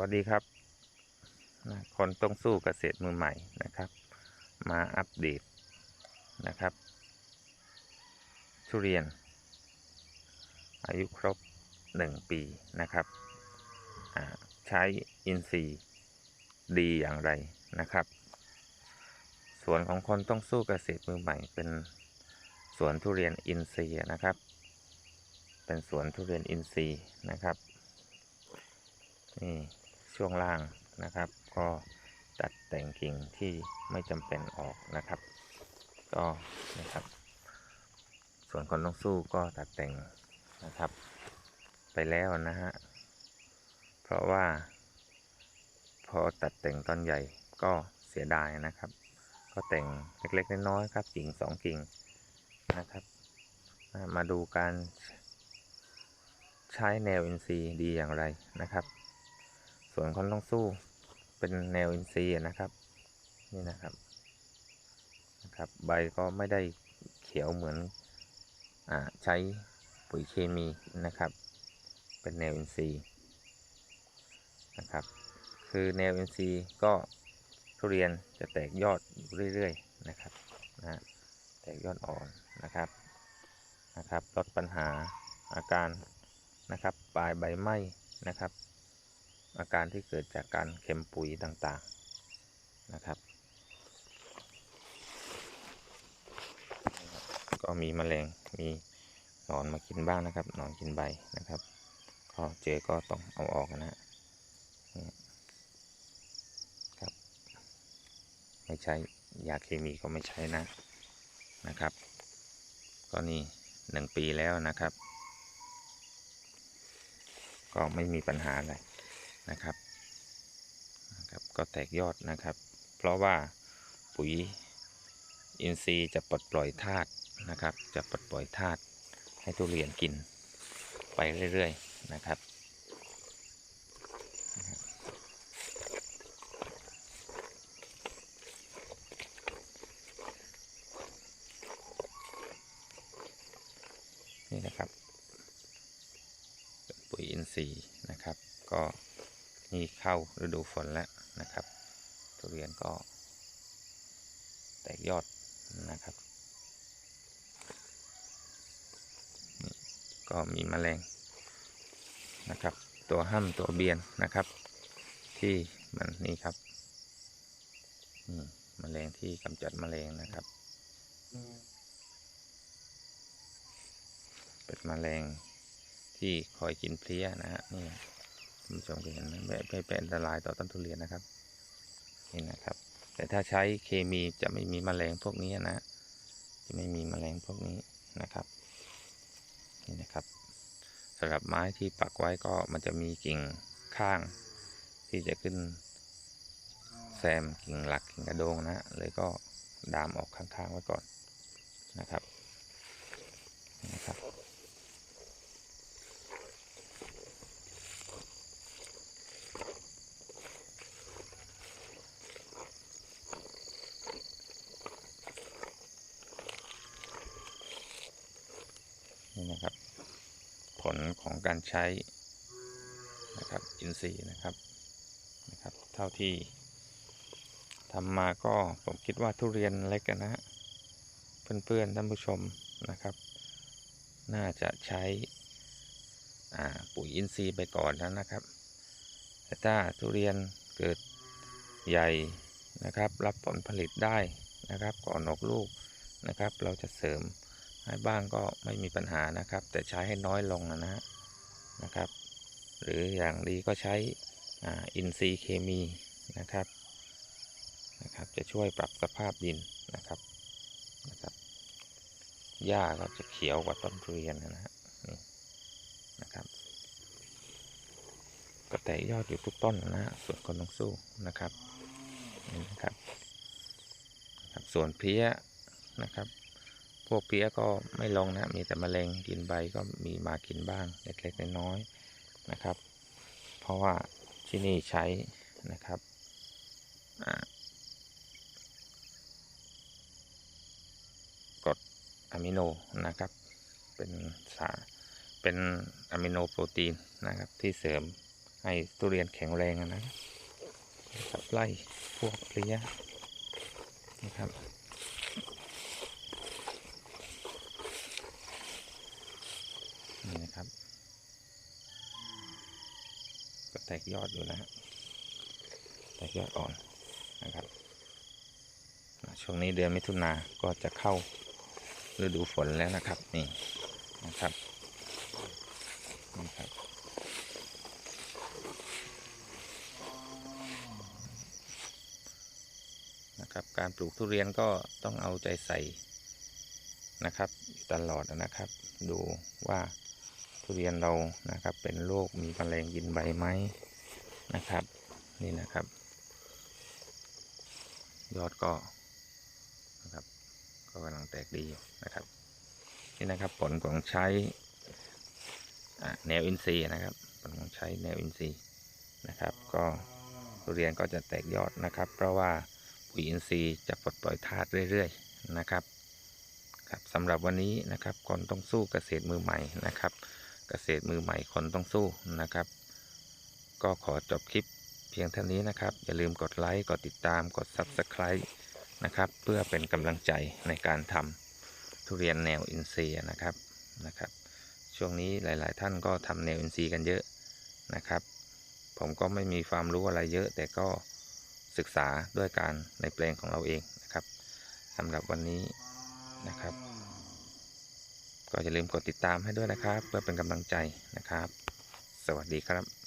วัสดีครับ คนต้องสู้เกษตรมือใหม่นะครับ มาอัปเดตนะครับ ทุเรียน อายุครบ 1 ปีนะครับ ใช้อินทรีย์ดีอย่างไรนะครับ สวนของคนต้องสู้เกษตรมือใหม่ เป็นสวนทุเรียนอินทรีย์นะครับ เป็นสวนทุเรียนอินทรีย์นะครับ นี่ ช่วงล่างนะครับ ก็ตัดแต่งกิ่งที่ไม่จำเป็นออกนะครับ ก็นะครับ ส่วนคนต้องสู้ก็ตัดแต่งนะครับ ไปแล้วนะฮะเพราะว่า พอตัดแต่งตอนใหญ่ก็เสียดายนะครับ ก็แต่งเล็กๆน้อยๆครับกิ่งสองกิ่งนะครับมาดูการใช้แนวอินทรีดีอย่างไรนะครับ ส่วนคนต้องสู้เป็นแนวอินทรีย์นะครับ นี่นะครับนะครับ ใบก็ไม่ได้เขียวเหมือนอาใช้ปุ๋ยเคมีนะครับ เป็นแนวอินทรีย์นะครับ คือแนวอินทรีย์ก็ทุเรียนจะแตกยอดอยู่เรื่อยๆนะครับนะฮะแตกยอดอ่อนนะครับนะครับลดปัญหาอาการนะครับปลายใบไหม้นะครับ อาการที่เกิดจากการเค็มปุ๋ยต่างๆนะครับ ก็มีแมลงมีหนอนมากินบ้างนะครับหนอนกินใบนะครับก็เจอก็ต้องเอาออกนะฮะครับ ไม่ใช้ยาเคมีก็ไม่ใช้นะนะครับ ก็นี่หนึ่งปีแล้วนะครับ ก็ไม่มีปัญหาอะไร นะครับนะครับก็แตกยอดนะครับ เพราะว่าปุ๋ยอินทรีย์จะปลดปล่อยธาตุนะครับ จะปลดปล่อยธาตุให้ทุเรียนกินไปเรื่อยๆนะครับนี่นะครับ ปุ๋ยอินทรีย์นะครับก็ นี่เข้าฤดูฝนแล้วนะครับ ทุเรียนก็ แตกยอดนะครับ ก็มีแมลงนะครับ ตัวห้ำตัวเบียนนะครับ ที่มันนี่ครับนี่แมลงที่กำจัดแมลงนะครับ เป็นแมลงที่คอยกินเพลี้ยนะฮะนี่ ผู้ชมก็เห็นไม่เป็นอันตรายต่อต้นทุเรียนนะครับนี่นะครับ แต่ถ้าใช้เคมีจะไม่มีแมลงพวกนี้นะจะไม่มีแมลงพวกนี้นะครับนี่นะครับสำหรับไม้ที่ปักไว้ก็มันจะมีกิ่งข้าง ที่จะขึ้นแซมกิ่งหลักกิ่งกระโดงนะเลยก็ดามออกข้างๆไว้ก่อนนะครับนะครับ นี่นะครับ ผลของการใช้นะครับอินทรีย์นะครับนะครับ เท่าที่ทำมาก็ผมคิดว่าทุเรียนเล็กนะฮะเพื่อนๆท่านผู้ชมนะครับ น่าจะใช้อ่าปุ๋ยอินทรีย์ไปก่อนนะนะครับ แต่ถ้าทุเรียนเกิดใหญ่นะครับ รับผลผลิตได้นะครับก่อนออกลูกนะครับ เราจะเสริม ให้บ้างก็ไม่มีปัญหานะครับ แต่ใช้ให้น้อยลงนะฮะนะครับ หรืออย่างดีก็ใช้อินทรีย์เคมีนะครับนะครับ จะช่วยปรับสภาพดินนะครับนะครับหญ้าก็จะเขียวกว่าต้นทุเรียนนะฮะนี่นะครับก็แตกยอดอยู่ทุกต้นนะฮะส่วนคนต้องสู้นะครับนี่นะครับ ส่วนเพี้ยนะครับ วกเพี้ยก็ไม่ลงนะ มีแต่แมลงกินใบก็มีมากินบ้างเล็กๆน้อยๆนะครับ เพราะว่าที่นี่ใช้นะครับกรดอะมิโนนะครับ เป็นสารเป็นอะมิโนโปรตีนนะครับ ที่เสริมให้ทุเรียนแข็งแรงอะนะครับไล่พวกเพลี้ยนะครับ นี่นะครับ ก็แตกยอดอยู่นะฮะแตกยอดอ่อนนะครับ ช่วงนี้เดือนมิถุนาก็จะเข้าฤดูฝนแล้วนะครับ นี่นะครับนี่ครับนะครับการปลูกทุเรียนก็ต้องเอาใจใส่นะครับ ตลอดนะครับ ดูว่า ทุเรียนเรานะครับ เป็นโรคมีแมลงกินใบไหมนะครับ นี่นะครับ ยอดก็นะครับ ก็กำลังแตกดีนะครับ นี่นะครับผลของใช้แนวอินทรีย์นะครับผลของใช้แนวอินทรีย์นะครับ ก็ทุเรียนก็จะแตกยอดนะครับ เพราะว่าปุ๋ยอินทรีย์จะปลดปล่อยธาตุเรื่อยๆนะครับครับสำหรับวันนี้นะครับคนต้องสู้เกษตรมือใหม่นะครับ เกษตรมือใหม่คนต้องสู้นะครับ ก็ขอจบคลิปเพียงเท่านี้นะครับ อย่าลืมกดไลค์ กดติดตาม กด Subscribe นะครับ เพื่อเป็นกำลังใจในการทำทุเรียนแนวอินทรีย์นะครับนะครับ ช่วงนี้หลาย ๆ ท่านก็ทำแนวอินทรีย์กันเยอะนะครับ ผมก็ไม่มีความรู้อะไรเยอะ แต่ก็ศึกษาด้วยการในแปลงของเราเองนะครับสำหรับวันนี้นะครับ ก็อย่าลืมกดติดตามให้ด้วยนะครับ เพื่อเป็นกำลังใจนะครับ สวัสดีครับ